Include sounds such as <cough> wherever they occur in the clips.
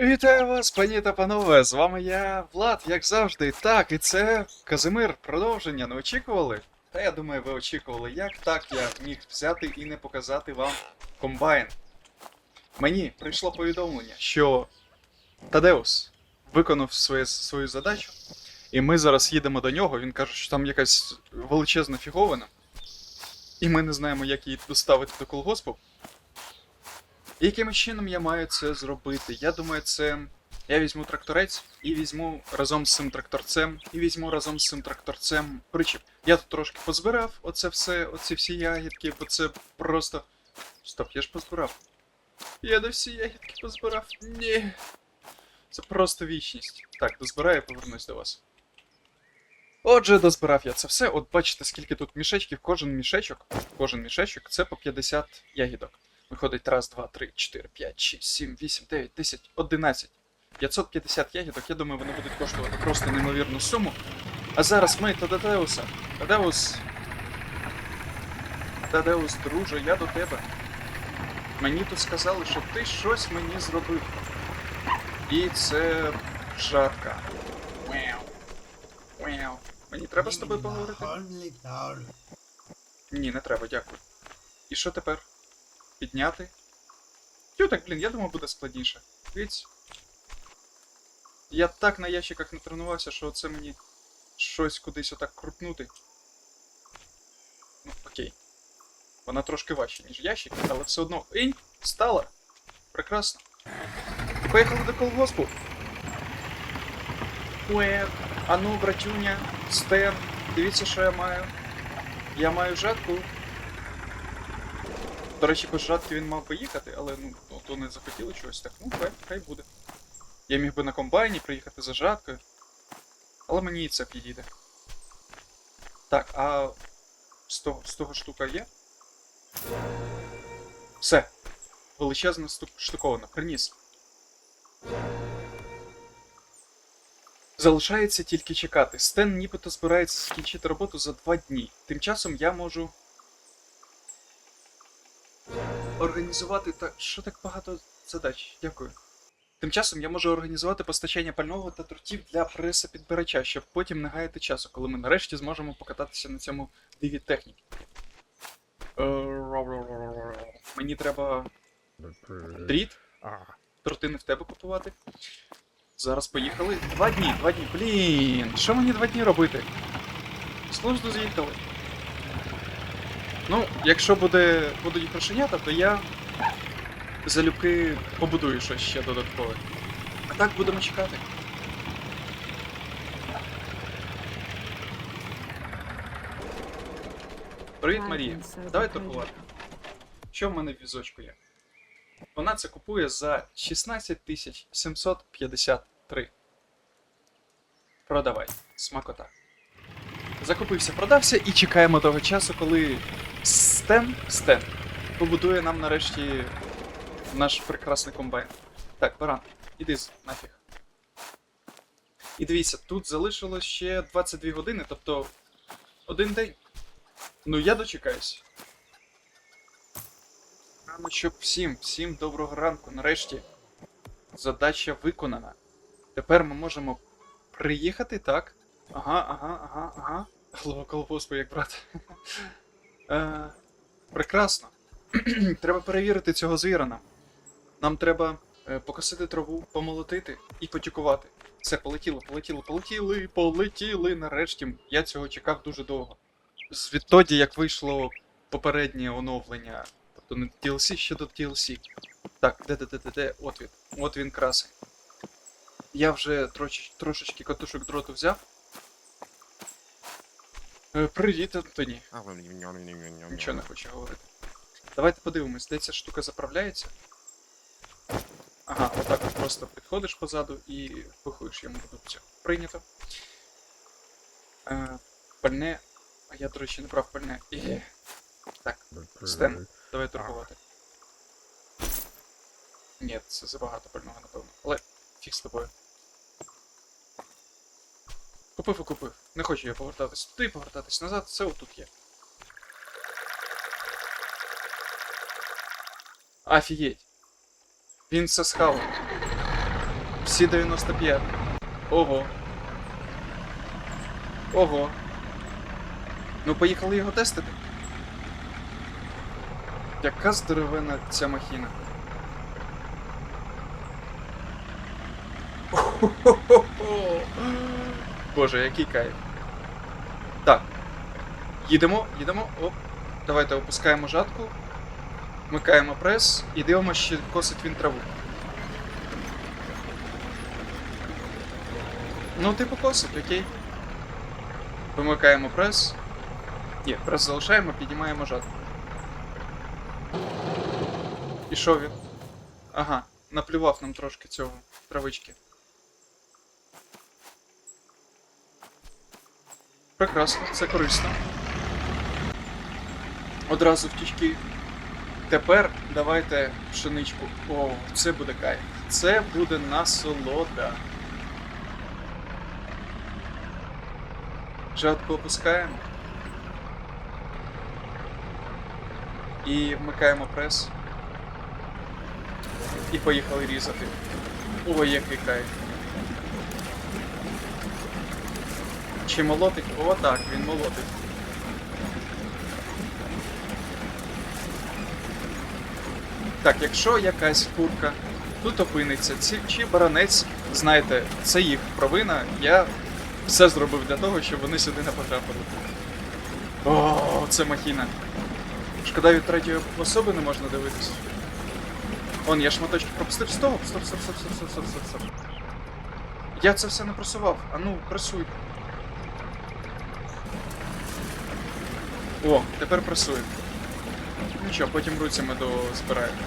Вітаю вас, пані та панове! З вами я, Влад, як завжди. Так, і це Казимир. Продовження не очікували? Та я думаю, ви очікували, як так я міг взяти і не показати вам комбайн. Мені прийшло повідомлення, що Тадеус виконав своє, свою задачу, і ми зараз їдемо до нього. Він каже, що там якась величезна фіговина, і ми не знаємо, як її доставити до колгоспу. І яким чином я маю це зробити? Я думаю, це. Я візьму тракторець і візьму разом з цим тракторцем, і візьму разом з цим тракторцем причіп. Я тут трошки позбирав оце все, оці всі ягідки, бо це просто. Стоп, я ж позбирав. Я до всі ягідки позбирав. Ні. Це просто вічність. Так, дозбираю і повернусь до вас. Отже, дозбирав я це все. От бачите, скільки тут мішечків, кожен мішечок, кожен мішечок це по 50 ягідок. Виходить раз, два, три, чотири, п'ять, шість, сім, вісім, дев'ять, десять, одинадцять. 550 ягідок, я думаю, вони будуть коштувати просто неймовірну суму. А зараз ми та Тадеуса. Тадеус. Тадеус, друже, я до тебе. Мені тут сказали, що ти щось мені зробив. І це жатка. Мяу. Мяу. Мені треба з тобою поговорити? Ні, не треба, дякую. І що тепер? Підняти? Тю, так, блін, я думав, буде складніше. Дивіться. Я так на ящиках не тренувався, що це мені щось кудись отак крутнути. Ну, окей. Вона трошки важча, ніж ящик, але все одно. Інь! Стала! Прекрасно. Поїхали до колгоспу. Уе, а ну, братюня, Стен, дивіться, що я маю. Я маю жатку. До речі, без жатки він мав би їхати, але ну, то не захотіли чогось, так ну хай, хай буде. Я міг би на комбайні приїхати за жаткою. Але мені і це підійде. Так, а з того, з того штука є? Все. Величезна штуковина. Приніс. Залишається тільки чекати. Стен нібито збирається скінчити роботу за два дні. Тим часом я можу. Організувати так. Що так багато задач? Дякую. Тим часом я можу організувати постачання пального та трутів для преса підбирача, щоб потім не гаяти часу, коли ми нарешті зможемо покататися на цьому диві техніки. Е, Мені треба дріт, трути не в тебе купувати. Зараз поїхали. Два дні, два дні. Блін, що мені два дні робити? Служду з'їхали. Ну, якщо буде, будуть грошенята, то я залюбки побудую щось ще додаткове. А так будемо чекати. Привіт, Марія. Давай торгувати. Що в мене в візочку є? Вона це купує за 16 753. Продавай. Смакота. Закупився, продався і чекаємо того часу, коли Стен, Стен побудує нам нарешті наш прекрасний комбайн. Так, баран, іди нафіг. І дивіться, тут залишилось ще 22 години, тобто один день. Ну я дочекаюсь. Рано, щоб всім, всім доброго ранку. Нарешті задача виконана. Тепер ми можемо приїхати, так? Ага, ага, ага, ага. Голова колгоспу, як брат. Е, прекрасно. <clears throat> треба перевірити цього звіра нам. Треба е, покосити траву, помолотити і потюкувати. Все, полетіло, полетіло, полетіли, полетіли. Нарешті. Я цього чекав дуже довго. З відтоді, як вийшло попереднє оновлення, тобто не DLC, ще до DLC. Так, де де де де де, от він. От він красий. Я вже троч, трошечки катушок дроту взяв. Е, привіт, Антоні. Нічого не хочу говорити. Давайте подивимось, де ця штука заправляється. Ага, отак от просто підходиш позаду і впихуєш йому продукцію. Прийнято. Е, пальне. А я, до речі, не брав пальне. І... Так, Стен, давай торгувати. Ні, це забагато пального, напевно. Але фіг з тобою. Купив і купив. Не хочу я повертатись туди, повертатись назад, все отут є. Офігеть. Він все схавав. Всі 95. Ого. Ого. Ну, поїхали його тестити. Яка здоровена ця махіна. Боже, який кайф. Так. Їдемо, їдемо. Оп. Давайте опускаємо жатку. Вмикаємо прес і дивимося, чи косить він траву. Ну, типу косить, окей. Вимикаємо прес. Ні, прес залишаємо, піднімаємо жатку. І що він? Ага, наплював нам трошки цього травички. Прекрасно, це корисно. Одразу втічки. Тепер давайте пшеничку. О, це буде кайф. Це буде насолода. Жатку опускаємо. І вмикаємо прес. І поїхали різати. Ой, який кайф. Чи молотить? О, так, він молотить. Так, якщо якась курка тут опиниться, ці, чи баранець, знаєте, це їх провина, я все зробив для того, щоб вони сюди не потрапили. О, це махіна. Шкода від третьої особи не можна дивитися. Он, я шматочки пропустив. Стоп, стоп, стоп, стоп, стоп, стоп, стоп, стоп, стоп. Я це все не просував. А ну, пресуй. О, тепер пресуємо. Нічого, потім руцями до збираємо.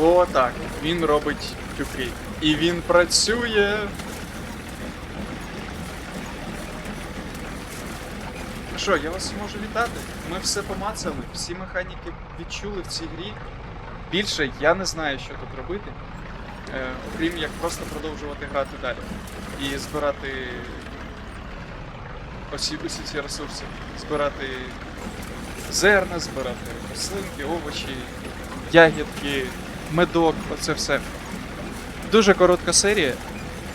О, так. Він робить тюки. І він працює. Ну що, я вас можу вітати. Ми все помацали, всі механіки відчули в цій грі. Більше я не знаю, що тут робити. Е, окрім як просто продовжувати грати далі. І збирати усі, усі ці ресурси. Збирати зерна, збирати рослинки, овочі, ягідки, медок, оце все. Дуже коротка серія.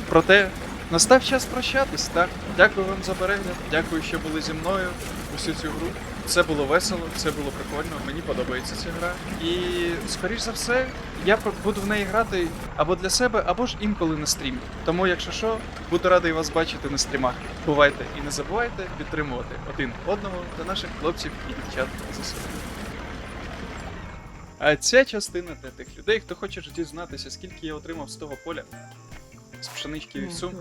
Проте настав час прощатись, так? Дякую вам за перегляд, дякую, що були зі мною усю цю гру. Це було весело, це було прикольно, мені подобається ця гра. І, скоріш за все, я буду в неї грати або для себе, або ж інколи на стрімі. Тому, якщо що, буду радий вас бачити на стрімах. Бувайте і не забувайте підтримувати один одного та наших хлопців і дівчат ЗСУ. А ця частина для тих людей, хто хоче дізнатися, скільки я отримав з того поля з пшенички і вівсу.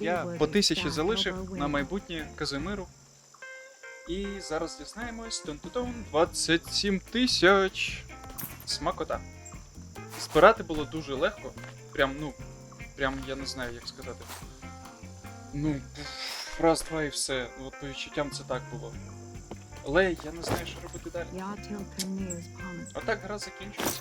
Я по тисячі залишив на майбутнє Казимиру. І зараз дізнаємось. Тун-тун-тун, 27 тисяч. Смакота. Збирати було дуже легко. Прям, ну, прям я не знаю, як сказати. Ну, раз, два і все. От по відчуттям це так було. Але я не знаю, що робити далі. Отак гра закінчується.